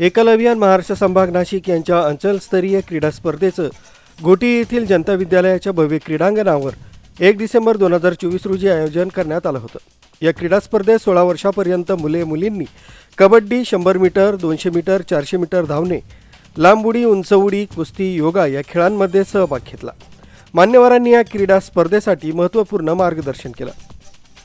एकलव्यान महाराष्ट्र संभाग नाशिक यांच्या अंचलस्तरीय क्रीडा स्पर्धेचं घोटी येथील जनता विद्यालयाच्या भव्य क्रीडांगणावर एक डिसेंबर दोन हजार चोवीस रोजी आयोजन करण्यात आलं होतं. या क्रीडा स्पर्धेत सोळा वर्षापर्यंत मुले मुलींनी कबड्डी शंभर मीटर दोनशे मीटर चारशे मीटर धावणे लांब उडी उंच उडी कुस्ती योगा या खेळांमध्ये सहभाग घेतला. मान्यवरांनी या क्रीडा स्पर्धेसाठी महत्त्वपूर्ण मार्गदर्शन केलं.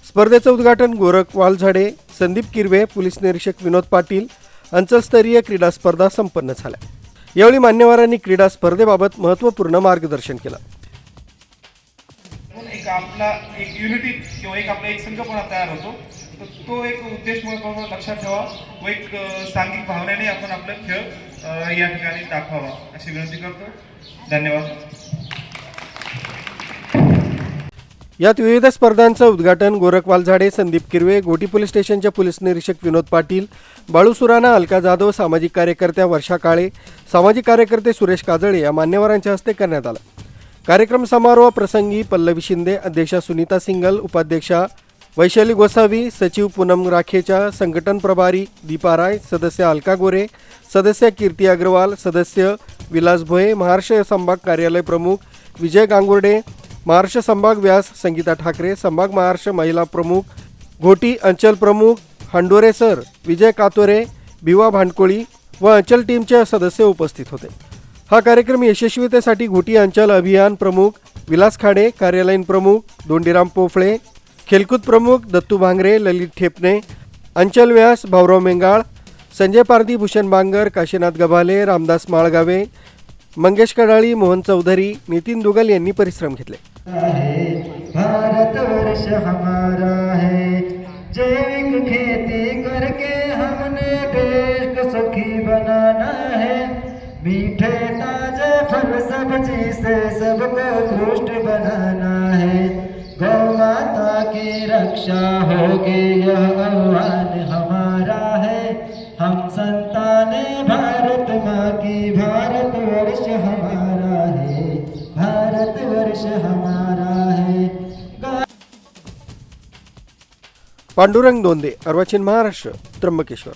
स्पर्धेचं उद्घाटन गोरख वालझाडे संदीप किरवे पोलीस निरीक्षक विनोद पाटील अंचलस्तरीय क्रीडा स्पर्धा संपन्न झाल्या. यावेळी मान्यवरांनी क्रीडा स्पर्धेबाबत महत्त्वपूर्ण मार्गदर्शन केलं. एक आपला एक युनिटी किंवा एक आपला एक संघपणा तयार होतो. तर तो एक उद्देश म्हणून लक्षात ठेवा व एक सांघिक भावनेने आपण आपला खेळ या ठिकाणी दाखवावा अशी विनंती करतो धन्यवाद. यात विविध स्पर्धांचं उद्घाटन गोरखवाल झाडे संदीप किरवे गोटी पोलीस स्टेशनच्या पोलीस निरीक्षक विनोद पाटील बाळू सुराणा अलका जाधव सामाजिक कार्यकर्त्या वर्षा काळे सामाजिक कार्यकर्ते सुरेश काजळे या मान्यवरांच्या हस्ते करण्यात आला. कार्यक्रम समारोह प्रसंगी पल्लवी शिंदे अध्यक्षा सुनीता सिंगल उपाध्यक्षा वैशाली गोसावी सचिव पूनम राखेच्या संघटन प्रभारी दीपा राय सदस्य अलका गोरे सदस्य कीर्ती अग्रवाल सदस्य विलास भोये महाराष्ट्र संभाग कार्यालय प्रमुख विजय गांगुर्डे महाराष्ट्र संभाग व्यास संगीता ठाकरे संभाग महाराष्ट्र महिला प्रमुख घोटी अंचल प्रमुख हांडोरे सर विजय कातोरे भिवा भांडकोळी व अंचल टीमचे सदस्य उपस्थित होते. हा कार्यक्रम यशस्वीतेसाठी घोटी अंचल अभियान प्रमुख विलास खाडे कार्यालयीन प्रमुख दोंडीराम पोफळे खेलकूद प्रमुख दत्तू भांगरे ललित ठेपणे अंचल व्यास भाऊराव मेंगाळ संजय पारधी भूषण बांगर काशीनाथ गभाले रामदास माळगावे मंगेश कडाळी मोहन चौधरी नितीन दुगल यांनी परिश्रम घेतले. है। भारत वर्ष हमारा है। जैविक खेती करके हमने देश को सुखी बनाना है। मीठे, ताजे फल सब्ज़ी से सबको पुष्ट बनाना है। गौ माता की रक्षा होगी, यह आह्वान हमारा है। हम संतान भारत माँ की। भारत वर्ष हमारा पांडुरंग दोंदे अर्वाचीन महाराष्ट्र त्र्यंबकेश्वर.